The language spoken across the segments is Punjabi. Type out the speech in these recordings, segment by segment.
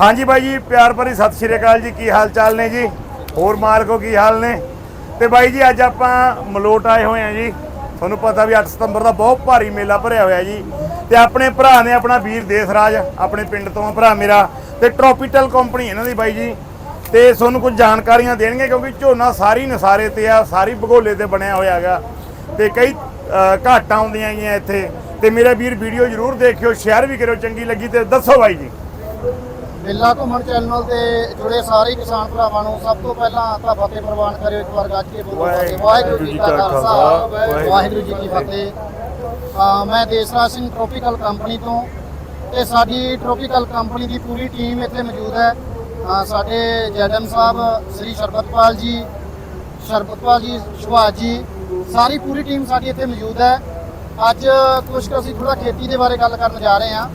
ਹਾਂਜੀ ਬਾਈ ਜੀ, ਪਿਆਰ ਭਰੀ ਸਤਿ ਸ਼੍ਰੀ ਅਕਾਲ ਜੀ, ਕੀ ਹਾਲ ਚਾਲ ਨੇ ਜੀ? ਹੋਰ ਮਾਲਕੋ ਕੀ ਹਾਲ ਨੇ? ਤੇ ਬਾਈ ਜੀ, ਅੱਜ ਆਪਾਂ ਮਲੋਟ ਆਏ ਹੋਏ ਆ ਜੀ। ਤੁਹਾਨੂੰ ਪਤਾ ਵੀ 8 ਸਤੰਬਰ ਦਾ ਬਹੁਤ ਭਾਰੀ ਮੇਲਾ ਭਰਿਆ ਹੋਇਆ ਜੀ। ਤੇ ਆਪਣੇ ਭਰਾ ਨੇ ਆਪਣਾ ਵੀਰ ਦੇਸਰਾਜ, ਆਪਣੇ ਪਿੰਡ ਤੋਂ ਭਰਾ ਮੇਰਾ, ਤੇ ਟ੍ਰੋਪੀਟਲ ਕੰਪਨੀ ਇਹਨਾਂ ਦੀ ਬਾਈ ਜੀ। ਤੇ ਤੁਹਾਨੂੰ ਕੁਝ ਜਾਣਕਾਰੀਆਂ ਦੇਣਗੇ, ਕਿਉਂਕਿ ਝੋਨਾ ਸਾਰੀ ਨਸਾਰੇ ਤੇ ਆ, ਸਾਰੀ ਭਗੋਲੇ ਤੇ ਬਣਿਆ ਹੋਇਆ ਹੈਗਾ। ਤੇ ਕਈ ਘਾਟਾਂ ਆਉਂਦੀਆਂ ਹੈਗੀਆਂ ਇੱਥੇ। ਤੇ ਮੇਰਾ ਵੀਰ ਵੀਡੀਓ ਜਰੂਰ ਦੇਖਿਓ, ਸ਼ੇਅਰ ਵੀ ਕਰਿਓ, ਚੰਗੀ ਲੱਗੀ ਤੇ ਦੱਸੋ ਬਾਈ ਜੀ। ਮੇਲਾ ਘੁੰਮਣ ਚੈਨਲ ਤੇ ਜੁੜੇ ਸਾਰੇ ਕਿਸਾਨ ਭਰਾਵਾਂ ਨੂੰ ਸਭ ਤੋਂ ਪਹਿਲਾਂ ਤਾਂ ਫਤਿਹ ਪ੍ਰਵਾਨ ਕਰਿਓ ਇੱਕ ਵਾਰ ਗੱਜ ਕੇ ਬੋਲੋ। ਵਾਹਿਗੁਰੂ ਜੀ ਕਾ ਖਾਲਸਾ ਵਾਹਿਗੁਰੂ ਜੀ ਕੀ ਫਤਿਹ। ਮੈਂ ਦੇਸਰਾਜ ਸਿੰਘ ਟ੍ਰੋਪੀਕਲ ਕੰਪਨੀ ਤੋਂ ਤੇ ਸਾਡੀ ਟ੍ਰੋਪੀਕਲ ਕੰਪਨੀ ਦੀ ਪੂਰੀ ਟੀਮ ਇੱਥੇ ਮੌਜੂਦ ਹੈ। ਸਾਡੇ ਜੈਡਮ ਸਾਹਿਬ ਸ੍ਰੀ ਸ਼ਰਬਤਪਾਲ ਜੀ ਸ਼ਰਬਤਪਾਲ ਜੀ ਸੁਭਾਸ਼ ਜੀ ਸਾਰੀ ਪੂਰੀ ਟੀਮ ਸਾਡੀ ਇੱਥੇ ਮੌਜੂਦ ਹੈ। ਅੱਜ ਕੁਝ ਕੁ ਅਸੀਂ ਥੋੜਾ ਖੇਤੀ ਦੇ ਬਾਰੇ ਗੱਲ ਕਰਨ ਜਾ ਰਹੇ ਹਾਂ।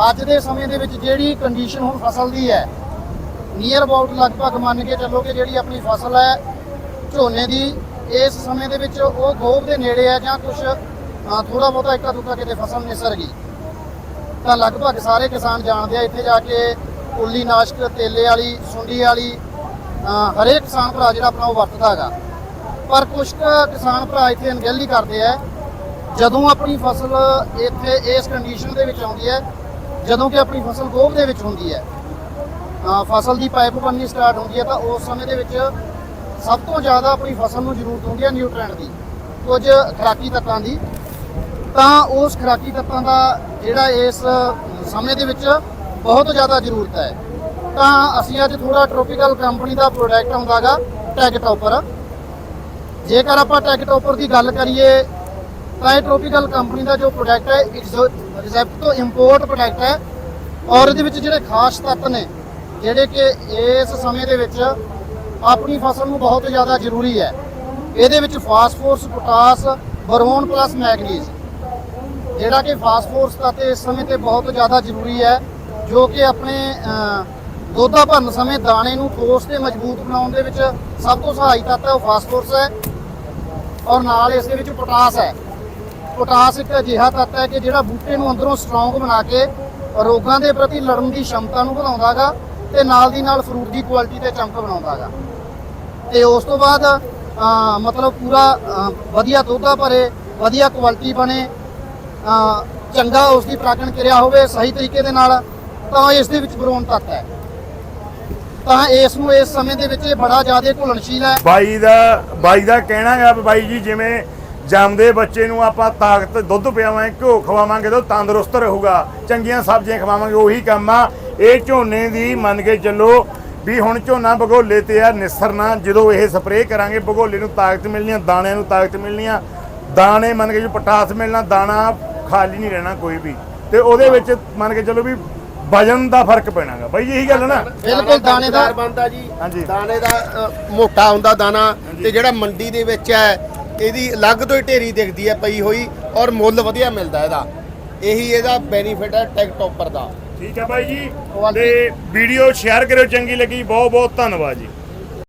ਅੱਜ ਦੇ ਸਮੇਂ ਦੇ ਵਿੱਚ ਜਿਹੜੀ ਕੰਡੀਸ਼ਨ ਹੁਣ ਫਸਲ ਦੀ ਹੈ ਨੀਅਰ ਅਬਾਊਟ ਲਗਭਗ ਮੰਨ ਕੇ ਚੱਲੋ ਕਿ ਜਿਹੜੀ ਆਪਣੀ ਫਸਲ ਹੈ, ਝੋਨੇ ਦੀ, ਇਸ ਸਮੇਂ ਦੇ ਵਿੱਚ ਉਹ ਗੋਭ ਦੇ ਨੇੜੇ ਹੈ ਜਾਂ ਕੁਝ ਥੋੜਾ ਬਹੁਤਾ ਇੱਕਾ ਦੁੱਕਾ ਕਿਤੇ ਫਸਲ ਨਿਸਰ ਗਈ। ਤਾਂ ਲਗਭਗ ਸਾਰੇ ਕਿਸਾਨ ਜਾਣਦੇ ਆ ਇੱਥੇ ਜਾ ਕੇ ਕੁੱਲੀ ਨਾਸ਼ਕ, ਤੇਲੇ ਵਾਲੀ, ਸੁੰਡੀ ਵਾਲੀ ਹਰੇਕ ਕਿਸਾਨ ਭਰਾ ਜਿਹੜਾ ਆਪਣਾ ਉਹ ਵਰਤਦਾ ਹੈਗਾ। ਪਰ ਕੁਝ ਕੁ ਕਿਸਾਨ ਭਰਾ ਇੱਥੇ ਅਣਗਹਿਲੀ ਕਰਦੇ ਆ, ਜਦੋਂ ਆਪਣੀ ਫਸਲ ਇੱਥੇ ਇਸ ਕੰਡੀਸ਼ਨ ਦੇ ਵਿੱਚ ਆਉਂਦੀ ਹੈ ਜਦੋਂ ਕਿ ਆਪਣੀ ਫਸਲ ਗੋਭ ਦੇ ਵਿੱਚ ਹੁੰਦੀ ਹੈ ਫਸਲ ਦੀ ਪਾਈਪ ਬਣਨੀ ਸਟਾਰਟ ਹੁੰਦੀ ਹੈ, ਤਾਂ ਉਸ ਸਮੇਂ ਦੇ ਵਿੱਚ ਸਭ ਤੋਂ ਜ਼ਿਆਦਾ ਆਪਣੀ ਫਸਲ ਨੂੰ ਜ਼ਰੂਰਤ ਹੁੰਦੀ ਹੈ ਨਿਊਟ੍ਰੀਐਂਟ ਦੀ, ਕੁਝ ਖੁਰਾਕੀ ਤੱਤਾਂ ਦੀ। ਤਾਂ ਉਸ ਖੁਰਾਕੀ ਤੱਤਾਂ ਦਾ ਜਿਹੜਾ ਇਸ ਸਮੇਂ ਦੇ ਵਿੱਚ ਬਹੁਤ ਜ਼ਿਆਦਾ ਜ਼ਰੂਰਤ ਹੈ। ਤਾਂ ਅਸੀਂ ਅੱਜ ਥੋੜਾ ਟ੍ਰੋਪੀਕਲ ਕੰਪਨੀ ਦਾ ਪ੍ਰੋਡਕਟ ਆਉਂਦਾਗਾ ਟੈਗ ਟੌਪਰ ਜੇਕਰ ਆਪਾਂ ਟੈਗ ਟੌਪਰ ਦੀ ਗੱਲ ਕਰੀਏ ਤਾਂ ਇਹ ਟ੍ਰੋਪੀਕਲ ਕੰਪਨੀ ਦਾ ਜੋ ਪ੍ਰੋਡਕਟ ਹੈ ਰਿਜ਼ੈਪਟ ਤੋਂ ਇੰਪੋਰਟ ਪ੍ਰੋਡਕਟ ਹੈ ਔਰ ਇਹਦੇ ਵਿੱਚ ਜਿਹੜੇ ਖਾਸ ਤੱਤ ਨੇ ਜਿਹੜੇ ਕਿ ਇਸ ਸਮੇਂ ਦੇ ਵਿੱਚ ਆਪਣੀ ਫਸਲ ਨੂੰ ਬਹੁਤ ਜ਼ਿਆਦਾ ਜ਼ਰੂਰੀ ਹੈ। ਇਹਦੇ ਵਿੱਚ phosphorus potash boron plus manganese ਜਿਹੜਾ ਕਿ ਫਾਸਫੋਰਸ ਤੱਤ ਇਸ ਸਮੇਂ ਤੇ ਬਹੁਤ ਜ਼ਿਆਦਾ ਜ਼ਰੂਰੀ ਹੈ ਜੋ ਕਿ ਆਪਣੇ ਅਹ, ਭਰਨ ਸਮੇਂ ਦਾਣੇ ਨੂੰ ਠੋਸ ਤੇ ਮਜ਼ਬੂਤ ਬਣਾਉਣ ਦੇ ਵਿੱਚ ਸਭ ਤੋਂ ਸਹਾਈ ਤੱਤ ਹੈ ਉਹ ਫਾਸਫੋਰਸ ਹੈ। ਔਰ ਨਾਲ ਇਸ ਦੇ ਵਿੱਚ ਪੋਟਾਸ ਹੈ। ਪੋਟਾਸ ਇੱਕ ਅਜਿਹਾ ਤੱਤ ਹੈ ਕਿ ਜਿਹੜਾ ਬੂਟੇ ਨੂੰ ਅੰਦਰੋਂ ਸਟਰੋਂਗ ਬਣਾ ਕੇ ਰੋਗਾਂ ਦੇ ਪ੍ਰਤੀ ਲੜਨ ਦੀ ਸ਼ਮਤਾ ਨੂੰ ਵਧਾਉਂਦਾਗਾ ਤੇ ਨਾਲ ਦੀ ਨਾਲ ਫਰੂਟ ਦੀ ਕੁਆਲਿਟੀ ਤੇ ਚਮਕ ਬਣਾਉਂਦਾਗਾ। ਤੇ ਉਸ ਤੋਂ ਬਾਅਦ ਮਤਲਬ ਪੂਰਾ ਵਧੀਆ ਦੁੱਧਾ ਭਰੇ, ਵਧੀਆ ਕੁਆਲਿਟੀ ਬਣੇ ਚੰਗਾ ਉਸ ਦੀ ਪ੍ਰਾਕਣ ਕਿਰਿਆ ਹੋਵੇ ਸਹੀ ਤਰੀਕੇ ਦੇ ਨਾਲ, ਤਾਂ ਇਸ ਦੇ ਵਿੱਚ ਬਰੋਨ ਤੱਤ ਹੈ। ਤਾਂ ਇਸ ਨੂੰ ਇਸ ਸਮੇਂ ਦੇ ਵਿੱਚ ਇਹ ਬੜਾ ਜ਼ਿਆਦਾ ਘੁਲਣਸ਼ੀਲ ਹੈ। ਬਾਈ ਦਾ ਬਾਈ ਦਾ ਕਹਿਣਾ ਹੈ ਬਾਈ ਜੀ ਜਿਵੇਂ ਜੰਮਦੇ ਬੱਚੇ ਨੂੰ ਆਪਾਂ ਤਾਕਤ ਦੁੱਧ ਪਿਆਵਾਂਗੇ ਘਿਓ ਖਵਾਵਾਂਗੇ ਤਾਂ ਤੰਦਰੁਸਤ ਰਹੂਗਾ। ਚੰਗੀਆਂ ਸਬਜ਼ੀਆਂ ਖਵਾਵਾਂਗੇ ਉਹੀ ਕੰਮ ਆ। ਇਹ ਝੋਨੇ ਦੀ ਮੰਨ ਕੇ ਚੱਲੋ ਵੀ ਹੁਣ ਝੋਨਾ ਭਗੋਲੇ ਤੇ ਆ ਨਿਸਰਨਾ ਜਦੋਂ ਇਹ ਸਪਰੇਅ ਕਰਾਂਗੇ ਭਗੋਲੇ ਨੂੰ ਤਾਕਤ ਮਿਲਣੀ ਆ ਦਾਣਿਆਂ ਨੂੰ ਤਾਕਤ ਮਿਲਣੀ ਆ। ਦਾਣੇ ਮੰਨ ਕੇ ਜੋ ਪਟਾਸ ਮਿਲਣਾ ਦਾਣਾ ਖਾਲੀ ਨਹੀਂ ਰਹਿਣਾ ਕੋਈ ਵੀ। ਤੇ ਉਹਦੇ ਵਿੱਚ ਮੰਨ ਕੇ ਚੱਲੋ ਵੀ ਵਜਨ ਦਾ ਫ਼ਰਕ ਪੈਣਾਗਾ। ਬਾਈ ਇਹੀ ਗੱਲ ਹੈ ਨਾ। ਬਿਲਕੁਲ ਦਾਣੇ ਦਾ ਬਣਦਾ ਜੀ। ਹਾਂਜੀ। ਦਾਣੇ ਦਾ ਮੋਟਾ ਹੁੰਦਾ ਦਾਣਾ। ਤੇ ਜਿਹੜਾ ਮੰਡੀ ਦੇ ਵਿੱਚ ਹੈ ਇਹਦੀ ਅਲੱਗ ਤੋਂ ਹੀ ਢੇਰੀ ਦਿਖਦੀ ਹੈ ਪਈ ਹੋਈ ਔਰ ਮੁੱਲ ਵਧੀਆ ਮਿਲਦਾ ਇਹਦਾ। ਇਹੀ ਇਹਦਾ ਬੈਨੀਫਿਟ ਹੈ ਟੈਗ ਟੌਪਰ ਦਾ। ਠੀਕ ਹੈ ਬਾਈ ਜੀ। ਤੇ ਵੀਡੀਓ ਸ਼ੇਅਰ ਕਰਿਓ ਚੰਗੀ ਲੱਗੀ। ਬਹੁਤ ਬਹੁਤ ਧੰਨਵਾਦ ਜੀ।